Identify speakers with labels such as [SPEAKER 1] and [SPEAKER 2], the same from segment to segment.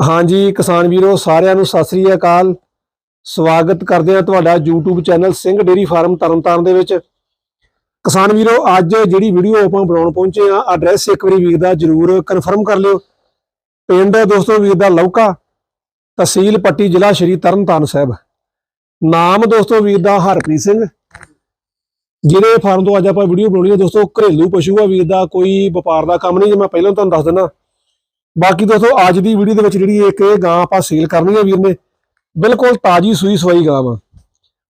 [SPEAKER 1] ਹਾਂਜੀ, ਕਿਸਾਨ ਵੀਰੋ, ਸਾਰਿਆਂ ਨੂੰ ਸਤਿ ਸ੍ਰੀ ਅਕਾਲ। ਸਵਾਗਤ ਕਰਦੇ ਹਾਂ ਤੁਹਾਡਾ YouTube channel Singh dairy farm Tarn Taran ਦੇ ਵਿੱਚ। ਕਿਸਾਨ ਵੀਰੋ, ਅੱਜ ਜਿਹੜੀ ਵੀਡੀਓ ਆਪਾਂ ਬਣਾਉਣ ਪਹੁੰਚੇ ਆ ਐਡਰੈਸ ਇੱਕ ਵਾਰੀ ਵੀਰ ਦਾ ਜਰੂਰ ਕਨਫਰਮ ਕਰ ਲਿਓ। ਪਿੰਡ ਦੋਸਤੋ, ਵੀਰ ਦਾ ਲੌਕਾ, ਤਹਿਸੀਲ ਪੱਟੀ, ਜ਼ਿਲ੍ਹਾ ਸ਼੍ਰੀ ਤਰਨਤਾਰਨ ਸਾਹਿਬ। ਨਾਮ ਦੋਸਤੋ, ਵੀਰ ਦਾ ਹਰਪ੍ਰੀਤ ਸਿੰਘ। ਜਿਹੜੇ ਫਾਰਮ ਤੋਂ ਅੱਜ ਆਪਾਂ ਵੀਡੀਓ ਬਣਾਉਣੀ ਹੈ ਦੋਸਤੋ, ਘਰੇਲੂ ਪਸ਼ੂ ਆ ਵੀਰ ਦਾ, ਕੋਈ ਵਪਾਰ ਦਾ ਕੰਮ ਨਹੀਂ, ਜੇ ਮੈਂ ਪਹਿਲਾਂ ਤੁਹਾਨੂੰ ਦੱਸ ਦਿੰਦਾ। ਬਾਕੀ ਦੋਸਤੋ, ਅੱਜ ਦੀ ਵੀਡੀਓ ਦੇ ਵਿੱਚ ਜਿਹੜੀ ਇੱਕ ਇਹ ਗਾਂ ਆਪਾਂ ਸੇਲ ਕਰਨੀ ਹੈ ਵੀਰ ਨੇ, ਬਿਲਕੁਲ ਤਾਜੀ ਸੂਈ ਸਵਾਈ ਗਾਂ ਵਾ।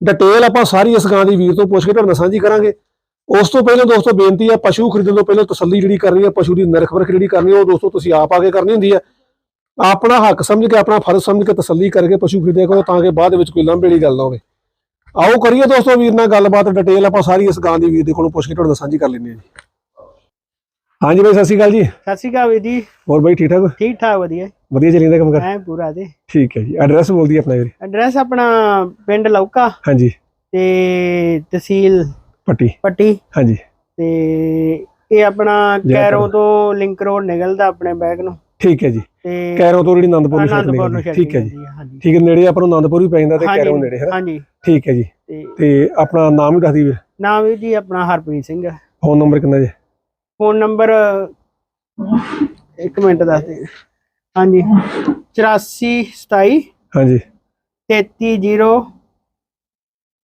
[SPEAKER 1] ਡਿਟੇਲ ਆਪਾਂ ਸਾਰੀ ਇਸ ਗਾਂ ਦੀ ਵੀਰ ਤੋਂ ਪੁੱਛ ਕੇ ਤੁਹਾਨੂੰ ਸਾਂਝੀ ਕਰਾਂਗੇ। ਉਸ ਤੋਂ ਪਹਿਲਾਂ ਦੋਸਤੋ, ਬੇਨਤੀ ਹੈ ਪਸ਼ੂ ਖਰੀਦਣ ਤੋਂ ਪਹਿਲਾਂ ਤਸੱਲੀ ਜਿਹੜੀ ਕਰਨੀ ਹੈ ਪਸ਼ੂ ਦੀ ਨਿਰਖ ਵਰਖ ਜਿਹੜੀ ਕਰਨੀ ਹੈ ਉਹ ਦੋਸਤੋ ਤੁਸੀਂ ਆਪ ਆ ਕੇ ਕਰਨੀ ਹੁੰਦੀ ਹੈ ਆਪਣਾ ਹੱਕ ਸਮਝ ਕੇ, ਆਪਣਾ ਫਰਜ਼ ਸਮਝ ਕੇ ਤਸੱਲੀ ਕਰਕੇ ਪਸ਼ੂ ਖਰੀਦਿਆ ਕਰੋ ਤਾਂ ਕਿ ਬਾਅਦ ਵਿੱਚ ਕੋਈ ਲੰਬੇ ਵਾਲੀ ਗੱਲ ਨਾ ਹੋਵੇ। ਆਓ ਕਰੀਏ ਦੋਸਤੋ ਵੀਰ ਨਾਲ ਗੱਲਬਾਤ ਡਿਟੇਲ ਆਪਾਂ ਸਾਰੀ ਇਸ ਗਾਂ ਦੀ ਵੀਰ ਦੇ ਕੋਲੋਂ ਪੁੱਛ ਕੇ ਤੁਹਾਡੇ ਨਾਲ ਸਾਂਝੀ ਕਰ ਲੈਂਦੇ ਹਾਂ ਜੀ। ਹਾਂਜੀ ਬਾਈ ਸਤਿ ਸ਼੍ਰੀ ਅਕਾਲ ਜੀ।
[SPEAKER 2] ਸਤਿ ਸ਼੍ਰੀ ਅਕਾਲ ਵੀਰ ਜੀ।
[SPEAKER 1] ਹੋਰ ਬਾਈ ਠੀਕ ਠਾਕ?
[SPEAKER 2] ਠੀਕ ਠਾਕ ਵਧੀਆ।
[SPEAKER 1] ਵਧੀਆ ਚੱਲੀ ਜਾਂਦਾ ਕੰਮ ਕਰ?
[SPEAKER 2] ਐ ਪੂਰਾ ਤੇ।
[SPEAKER 1] ਠੀਕ ਹੈ ਜੀ। ਐਡਰੈਸ ਬੋਲ ਦੀ ਆਪਣਾ ਵੀਰੇ।
[SPEAKER 2] ਐਡਰੈਸ ਆਪਣਾ ਪਿੰਡ ਲੌਕਾ
[SPEAKER 1] ਹਾਂਜੀ।
[SPEAKER 2] ਤੇ ਤਹਿਸੀਲ
[SPEAKER 1] ਪੱਟੀ।
[SPEAKER 2] ਪੱਟੀ।
[SPEAKER 1] ਹਾਂਜੀ।
[SPEAKER 2] ਤੇ ਇਹ ਆਪਣਾ ਕੈਰੋ ਤੋਂ ਲਿੰਕ ਰੋਡ ਨਿਕਲਦਾ ਆਪਣੇ ਬੈਗ ਨੂੰ।
[SPEAKER 1] ਠੀਕ ਹੈ ਜੀ।
[SPEAKER 2] ਤੇ
[SPEAKER 1] ਕੈਰੋ ਤੋਂ ਜਿਹੜੀ ਆਨੰਦਪੁਰ ਨੂੰ ਛੱਡ
[SPEAKER 2] ਆਨੰਦਪੁਰ ਨੂੰ
[SPEAKER 1] ਨਿਕਲਦੀ
[SPEAKER 2] ਛੱਡ
[SPEAKER 1] ਠੀਕ ਹੈ ਜੀ। ਠੀਕ ਹੈ ਨੇੜੇ ਆਪਾਂ ਨੂੰ ਆਨੰਦਪੁਰ ਵੀ ਪੈ ਜਾਂਦਾ ਤੇ ਕੈਰੋ ਨੇੜੇ ਹੈ
[SPEAKER 2] ਹਾਂਜੀ।
[SPEAKER 1] ਠੀਕ ਹੈ ਜੀ।
[SPEAKER 2] ਤੇ
[SPEAKER 1] ਆਪਣਾ ਨਾਮ ਵੀ ਦੱਸ ਦੀ ਵੀਰ।
[SPEAKER 2] ਨਾਮ ਵੀਰ ਜੀ ਆਪਣਾ ਹਰਪ੍ਰੀਤ ਸਿੰਘ
[SPEAKER 1] ਫੋਨ ਨੰਬਰ ਕਿੰਨਾ ਜੀ?
[SPEAKER 2] ਫੋਨ ਨੰਬਰ ਇੱਕ ਮਿੰਟ ਦੱਸ ਦੇ। ਹਾਂਜੀ। 84 27
[SPEAKER 1] ਹਾਂਜੀ।
[SPEAKER 2] 33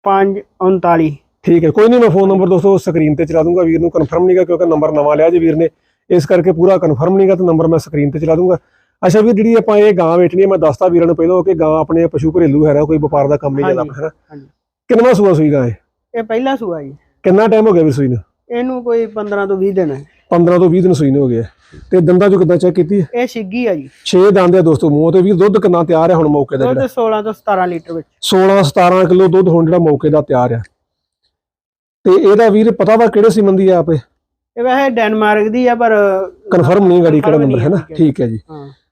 [SPEAKER 2] 539
[SPEAKER 1] ਠੀਕ ਹੈ। ਕੋਈ ਨਹੀਂ ਮੈਂ ਫੋਨ ਨੰਬਰ ਦੋਸਤੋ ਸਕਰੀਨ ਤੇ ਚਲਾ ਦੂੰਗਾ। ਵੀਰ ਨੂੰ ਕਨਫਰਮ ਨਹੀਂਗਾ ਕਿਉਂਕਿ ਨੰਬਰ ਨਵਾਂ ਲਿਆ ਜੀ ਵੀਰ ਨੇ। ਇਸ ਕਰਕੇ ਪੂਰਾ ਕਨਫਰਮ ਨਹੀਂਗਾ ਤੇ ਨੰਬਰ ਮੈਂ ਸਕਰੀਨ ਤੇ ਚਲਾ ਦੂੰਗਾ। ਅੱਛਾ ਵੀਰ ਜਿਹੜੀ ਆਪਾਂ ਇਹ ਗਾਂ ਵੇਚਣੀ ਹੈ ਮੈਂ ਦੱਸਤਾ ਵੀਰਾਂ ਨੂੰ ਪਹਿਲਾਂ ਕਿ ਗਾਂ ਆਪਣੇ ਪਸ਼ੂ ਘਰੇਲੂ ਹੈ ਨਾ ਕੋਈ ਵਪਾਰ ਦਾ ਕੰਮ ਨਹੀਂ ਕਰਦਾ ਹੈ ਨਾ
[SPEAKER 2] ਹਾਂਜੀ।
[SPEAKER 1] ਕਿੰਨਾ ਸੂਆ ਸੂਈ ਗਾਂ ਹੈ
[SPEAKER 2] ਇਹ ਪਹਿਲਾ ਸੂਆ ਜੀ।
[SPEAKER 1] ਕਿੰਨਾ ਟਾਈਮ ਹੋ ਗਿਆ ਵੀਰ ਸੂਈ ਨੂੰ?
[SPEAKER 2] ਇਹਨੂੰ ਕੋਈ 15 ਤੋਂ 20 ਦਿਨ ਹੈ।
[SPEAKER 1] 15 ਤੋਂ 20 ਦਿਨ ਸੂਈ ਨੂੰ ਹੋ ਗਿਆ ਤੇ ਦੰਦਾਂ ਚੋਂ ਕਿੱਦਾਂ ਚੈੱਕ ਕੀਤੀ
[SPEAKER 2] ਇਹ ਛਿੱਗੀ ਆ ਜੀ।
[SPEAKER 1] 6 ਦੰਦ ਆ ਦੋਸਤੋ ਮੂੰਹ ਤੇ ਵੀਰ ਦੁੱਧ ਕਿੰਨਾ ਤਿਆਰ ਹੈ ਹੁਣ ਮੌਕੇ ਦਾ
[SPEAKER 2] ਦੁੱਧ
[SPEAKER 1] ਜਿਹੜਾ?
[SPEAKER 2] 16 ਤੋਂ 17 ਲੀਟਰ ਵਿੱਚ।
[SPEAKER 1] 16 17 ਕਿਲੋ ਦੁੱਧ ਹੁਣ ਜਿਹੜਾ ਮੌਕੇ ਦਾ ਤਿਆਰ ਆ। ਤੇ ਇਹਦਾ ਵੀਰ ਪਤਾ ਵਾ ਕਿਹੜੇ ਦੀ ਆ ਆਪੇ?
[SPEAKER 2] ਇਹ ਵੈਸੇ ਡੈਨਮਾਰਕ ਦੀ ਆ ਪਰ
[SPEAKER 1] ਕਨਫਰਮ ਨਹੀਂ ਗਾੜੀ ਕਿਹੜਾ ਨੰਬਰ ਹੈ ਨਾ? ਠੀਕ ਹੈ ਜੀ।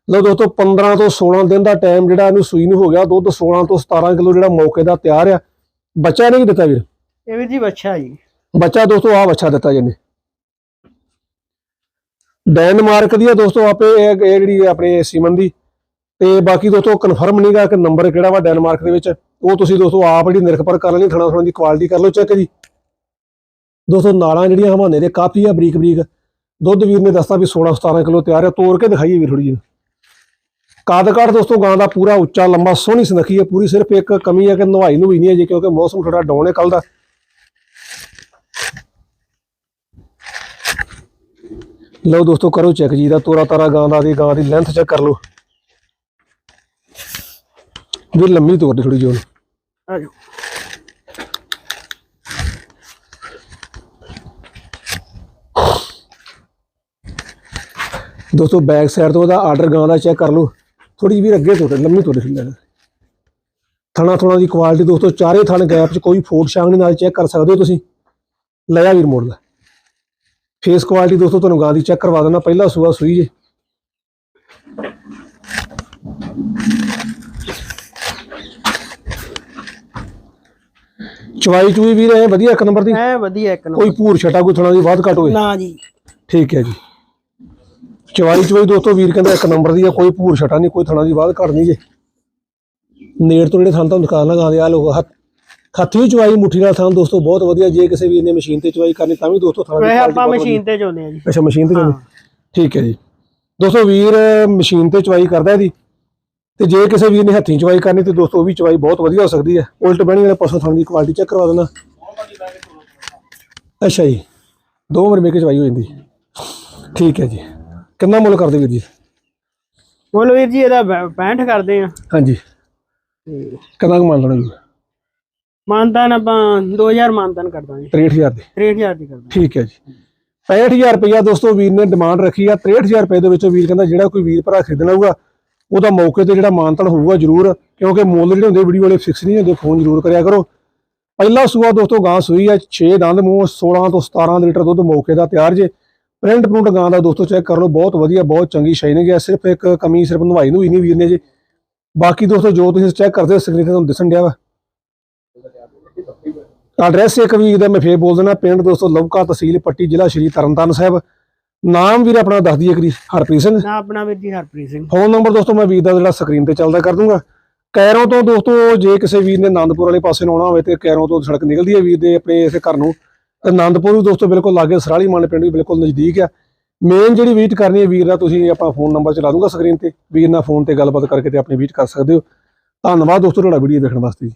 [SPEAKER 1] ਲਓ ਦੋਸਤੋ 15 ਤੋਂ 16 ਦਿਨ ਦਾ ਟਾਈਮ ਜਿਹੜਾ ਇਹਨੂੰ ਸੂਈ ਨੂੰ ਹੋ ਗਿਆ ਦੁੱਧ 16 ਤੋਂ 17 ਕਿਲੋ ਜਿਹੜਾ ਮੌਕੇ ਦਾ ਤਿਆਰ ਆ। ਬੱਚਾ ਨਹੀਂ ਦਿੱਤਾ ਵੀਰ?
[SPEAKER 2] ਇਹ ਵੀ ਜੀ ਬੱਚਾ ਜੀ।
[SPEAKER 1] ਬੱਚਾ ਦੋਸਤੋ ਆ ਬੱਚਾ ਦਿੱਤਾ ਜਿਹਨੇ ਡੈਨਮਾਰਕ ਦੀ ਆ ਦੋਸਤੋ, ਆਪੇ ਇਹ ਇਹ ਜਿਹੜੀ ਆਪਣੇ ਸੀਮਨ ਦੀ। ਤੇ ਬਾਕੀ ਦੋਸਤੋ ਕਨਫਰਮ ਨਹੀਂਗਾ ਕਿ ਨੰਬਰ ਕਿਹੜਾ ਵਾ ਡੈਨਮਾਰਕ ਦੇ ਵਿੱਚ। ਉਹ ਤੁਸੀਂ ਦੋਸਤੋ, ਆਪ ਜਿਹੜੀ ਨਿਰਖਪਰ ਕਰ ਲੈਣੀ, ਥਣਾ ਥਣਾ ਦੀ ਕੁਆਲਿਟੀ ਕਰ ਲਓ ਚੈੱਕ ਜੀ। ਦੋਸਤੋ ਨਾਲਾਂ ਜਿਹੜੀਆਂ ਹਵਾਨੇ ਦੇ ਕਾਫੀ ਆ, ਬਰੀਕ ਬਰੀਕ। ਦੁੱਧ ਵੀਰ ਨੇ ਦੱਸਤਾ ਵੀ 16 17 ਕਿਲੋ ਤਿਆਰ ਹੈ ਤੋੜ ਕੇ ਦਿਖਾਈਏ ਵੀਰ ਥੋੜੀ ਜਿਹੀ। ਕਾਦ ਕਾਠ ਦੋਸਤੋ, ਗਾਂ ਦਾ ਪੂਰਾ ਉੱਚਾ, ਲੰਬਾ, ਸੋਹਣੀ ਸੁਨੱਖੀ ਹੈ ਪੂਰੀ ਸਿਰਫ ਇੱਕ ਕਮੀ ਹੈ ਕਿ ਨਵਾਈ ਨੂੰ ਵੀ ਨਹੀਂ ਹੈ ਜੀ, ਕਿਉਂਕਿ ਮੌਸਮ ਥੋੜਾ ਡਾਊਨ ਹੈ ਕੱਲ ਦਾ। ਲਓ ਦੋਸਤੋ ਕਰੋ ਚੈੱਕ ਜੀ ਦਾ ਤੋਰਾ ਤਾਰਾ ਗਾਂ ਦਾ ਦੀ ਗਾਂ ਦੀ ਲੈਂਥ ਚੈੱਕ ਕਰ ਲਓ। ਵੀ ਲੰਮੀ ਤੋਰ ਦੀ ਥੋੜੀ ਜਿਹੀ।
[SPEAKER 2] ਆ ਜਾਓ।
[SPEAKER 1] ਦੋਸਤੋ ਬੈਕ ਸਾਈਡ ਤੋਂ ਉਹਦਾ ਆਰਡਰ ਗਾਂ ਦਾ ਚੈੱਕ ਕਰ ਲਓ। ਥੋੜੀ ਜਿਹੀ ਵੀ ਅੱਗੇ ਤੋਰ ਲੰਮੀ ਤੋਰ ਲੈਣਾ ਥਣਾ ਥਣਾ ਦੀ ਕੁਆਲਿਟੀ ਦੋਸਤੋ ਚਾਰੇ ਥਣ ਗੈਪ 'ਚ ਕੋਈ ਫੋਟ ਸ਼ਾਂਗ ਨਹੀਂ ਨਾਲ ਚੈੱਕ ਕਰ ਸਕਦੇ ਹੋ ਤੁਸੀਂ। ਲਿਆ ਵੀਰ ਮੋੜ ਦਾ। ਫੇਸ ਕੁਆਲਿਟੀ ਦੋਸਤੋ ਤੁਹਾਨੂੰ ਗਾਂ ਦੀ ਚੈੱਕ ਕਰਵਾ ਦੇਣਾ ਪਹਿਲਾ ਸੂਆ ਸੂਈ ਜੇ। ਚਵਾਈ ਚੂਈ ਵੀਰ ਐ ਵਧੀਆ ਇੱਕ ਨੰਬਰ ਦੀ?
[SPEAKER 2] ਐ ਵਧੀਆ ਇੱਕ
[SPEAKER 1] ਕੋਈ
[SPEAKER 2] ਨੰਬਰ
[SPEAKER 1] ਭੂਰ ਛਟਾ ਕੋਈ ਥਣਾ ਦੀ ਬਾਤ ਘਟ ਹੋਏ?
[SPEAKER 2] ਨਾ ਜੀ।
[SPEAKER 1] ਠੀਕ ਹੈ ਜੀ। ਚਵਾਈ ਚਵਾਈ ਦੋਸਤੋ ਵੀਰ ਕਹਿੰਦਾ ਇੱਕ ਨੰਬਰ ਦੀ ਆ ਕੋਈ ਭੂਰ ਛਟਾ ਨਹੀਂ ਕੋਈ ਥਣਾ ਦੀ ਬਾਤ ਘਟ ਨਹੀਂ ਜੇ। ਨੇੜ ਤੋਂ ਜਿਹੜੇ ਥਾਂ ਤੁਹਾਨੂੰ ਦੁਕਾਨ ਲਗਾਉਂਦੇ ਆ ਲੋਕ ਹੱਥ। ਹੱਥੀਂ ਚਵਾਈ ਮੁੱਠੀ ਨਾਲ ਥਾਂ ਦੋਸਤੋ ਬਹੁਤ ਵਧੀਆ। ਜੇ ਕਿਸੇ ਵੀਰ ਨੇ ਮਸ਼ੀਨ ਤੇ ਚਵਾਈ ਕਰਨੀ ਤਾਂ ਵੀ ਦੋਸਤੋ ਥਾਂ
[SPEAKER 2] ਵੈਸੇ ਆਪਾਂ ਮਸ਼ੀਨ ਤੇ ਚਾਹੁੰਦੇ ਆ ਜੀ।
[SPEAKER 1] ਅੱਛਾ ਮਸ਼ੀਨ ਤੇ ਜਾਂਦੇ ਠੀਕ ਹੈ ਜੀ। ਦੋਸਤੋ ਵੀਰ ਮਸ਼ੀਨ ਤੇ ਚਵਾਈ ਕਰਦਾ ਇਹਦੀ। ਤੇ ਜੇ ਕਿਸੇ ਵੀਰ ਨੇ ਹੱਥੀਂ ਚਵਾਈ ਕਰਨੀ ਤੇ ਦੋਸਤੋ ਉਹ ਵੀ ਚਵਾਈ ਬਹੁਤ ਵਧੀਆ ਹੋ ਸਕਦੀ ਹੈ। ਉਲਟ ਬਹਿਣੀ ਵਾਲੇ ਪਸ਼ੂ ਥਾਂ ਦੀ ਕੁਆਲਿਟੀ ਚੈੱਕ ਕਰਵਾ ਦੇਣਾ। ਅੱਛਾ ਜੀ। ਦੋ ਵਾਰ ਮੇਕੇ ਚਵਾਈ ਹੋ ਜਾਂਦੀ। ਠੀਕ ਹੈ ਜੀ। ਕਿੰਨਾ ਮੁੱਲ ਕਰਦੇ ਵੀਰ ਜੀ?
[SPEAKER 2] ਬੋਲੋ ਵੀਰ ਜੀ ਇਹਦਾ 65 ਕਰਦੇ ਆ।
[SPEAKER 1] ਹਾਂਜੀ। ਕਿੰਨਾ ਕੁ ਮੰਨ ਲੈਣਾ ਜੀ?
[SPEAKER 2] ਮਾਨਦਾਨ ਆਪਾਂ 2000 ਮਾਨਦਾਨ ਕਰ ਦਾਂਗੇ।
[SPEAKER 1] 63000 ਦੇ।
[SPEAKER 2] 63000 ਦੀ ਕਰ ਦਾਂਗੇ।
[SPEAKER 1] ਠੀਕ ਹੈ ਜੀ। 65000 ਰੁਪਇਆ ਦੋਸਤੋ ਵੀਰ ਨੇ ਡਿਮਾਂਡ ਰੱਖੀ ਆ। 63000 ਰੁਪਏ ਦੇ ਵਿੱਚੋਂ ਵੀਰ ਕਹਿੰਦਾ ਜਿਹੜਾ ਕੋਈ ਵੀਰ ਭਰਾ ਖਰੀਦਣਾ ਹੋਊਗਾ ਉਹਦਾ ਮੌਕੇ ਤੇ ਜਿਹੜਾ ਮਾਨਤਨ ਹੋਊਗਾ ਜ਼ਰੂਰ ਕਿਉਂਕਿ ਮੁੱਲ ਜਿਹੜੇ ਹੁੰਦੇ ਵੀਡੀਓ ਵਾਲੇ ਫਿਕਸ ਨਹੀਂ ਹੁੰਦੇ ਫੋਨ ਜ਼ਰੂਰ ਕਰਿਆ ਕਰੋ। ਪਹਿਲਾ ਸੂਆ ਦੋਸਤੋ ਗਾਂ ਸੂਈ ਆ 6 ਦੰਦ ਮੂੰਹ 16 ਤੋਂ 17 ਲੀਟਰ ਦੁੱਧ ਮੌਕੇ ਦਾ ਤਿਆਰ ਜੇ। ਪ੍ਰਿੰਟ ਪ੍ਰਿੰਟ ਗਾਂ ਦਾ ਦੋਸਤੋ ਚੈੱਕ ਕਰ ਲਓ ਬਹੁਤ ਵਧੀਆ ਬਹੁਤ ਚੰਗੀ ਸ਼ਾਈਨਿੰਗ ਹੈ ਸਿਰਫ ਇੱਕ ਕਮੀ ਸਿਰਫ ਨਵਾਈ ਨੂੰ ਹੀ ਨਹੀਂ ਵੀਰ ਨੇ ਜੀ। ਬਾਕੀ ਦੋਸਤੋ ਜੋ ਤੁਸੀਂ ਚੈੱਕ ਕਰਦੇ ਹੋ ਸਕਰੀਨ ਤੇ ਤੁਹਾਨੂੰ ਦਿਸਣ ਡਿਆ ਵਾ। ਐਡਰੈਸ ਇੱਕ ਵੀ ਦਾ ਮੈਂ ਫੇਰ ਬੋਲ ਦੇਣਾ ਪਿੰਡ ਦੋਸਤੋ ਲਵਕਾ ਤਹਿਸੀਲ ਪੱਟੀ ਜ਼ਿਲ੍ਹਾ ਸ਼੍ਰੀ ਤਰਨਤਾਰਨ ਸਾਹਿਬ। ਨਾਮ ਵੀਰ ਆਪਣਾ ਦੱਸ ਦਈਏ ਕਰੀ ਹਰਪ੍ਰੀਤ ਸਿੰਘ।
[SPEAKER 2] ਨਾ ਆਪਣਾ ਵੀਰ ਜੀ ਹਰਪ੍ਰੀਤ ਸਿੰਘ।
[SPEAKER 1] ਫੋਨ ਨੰਬਰ ਦੋਸਤੋ ਮੈਂ ਵੀਰ ਦਾ ਜਿਹੜਾ ਸਕਰੀਨ ਤੇ ਚੱਲਦਾ ਕਰ ਦੂੰਗਾ। ਕੈਰੋਂ ਤੋਂ ਦੋਸਤੋ ਜੇ ਕਿਸੇ ਵੀਰ ਨੇ ਆਨੰਦਪੁਰ ਵਾਲੇ ਪਾਸੇ ਨੂੰ ਆਉਣਾ ਹੋਵੇ ਤੇ ਕੈਰੋਂ ਤੋਂ ਸੜਕ ਨਿਕਲਦੀ ਹੈ ਵੀਰ ਦੇ ਆਪਣੇ ਇਸੇ ਘਰ ਨੂੰ। ਤੇ ਆਨੰਦਪੁਰ ਵੀ ਦੋਸਤੋ ਬਿਲਕੁਲ ਲਾਗੇ ਸਰਾਲੀ ਮੰਨ ਪਿੰਡ ਵੀ ਬਿਲਕੁਲ ਨਜ਼ਦੀਕ ਆ ਮੇਨ ਜਿਹੜੀ ਵਿਜ਼ਿਟ ਕਰਨੀ ਹੈ ਵੀਰ ਦਾ ਤੁਸੀਂ ਆਪਣਾ ਫੋਨ ਨੰਬਰ ਚਲਾ ਦੂੰਗਾ ਸਕਰੀਨ ਤੇ। ਵੀਰ ਨਾਲ ਫੋਨ ਤੇ ਗੱਲਬਾਤ ਕਰਕੇ ਤੇ ਆਪਣੀ ਵਿਜ਼ਿਟ ਕਰ ਸਕਦੇ ਹੋ। ਧੰਨਵਾਦ ਦੋਸਤੋ ਤੁਹਾਡਾ ਵੀਡੀਓ ਦੇਖਣ ਵਾਸਤੇ ਜੀ।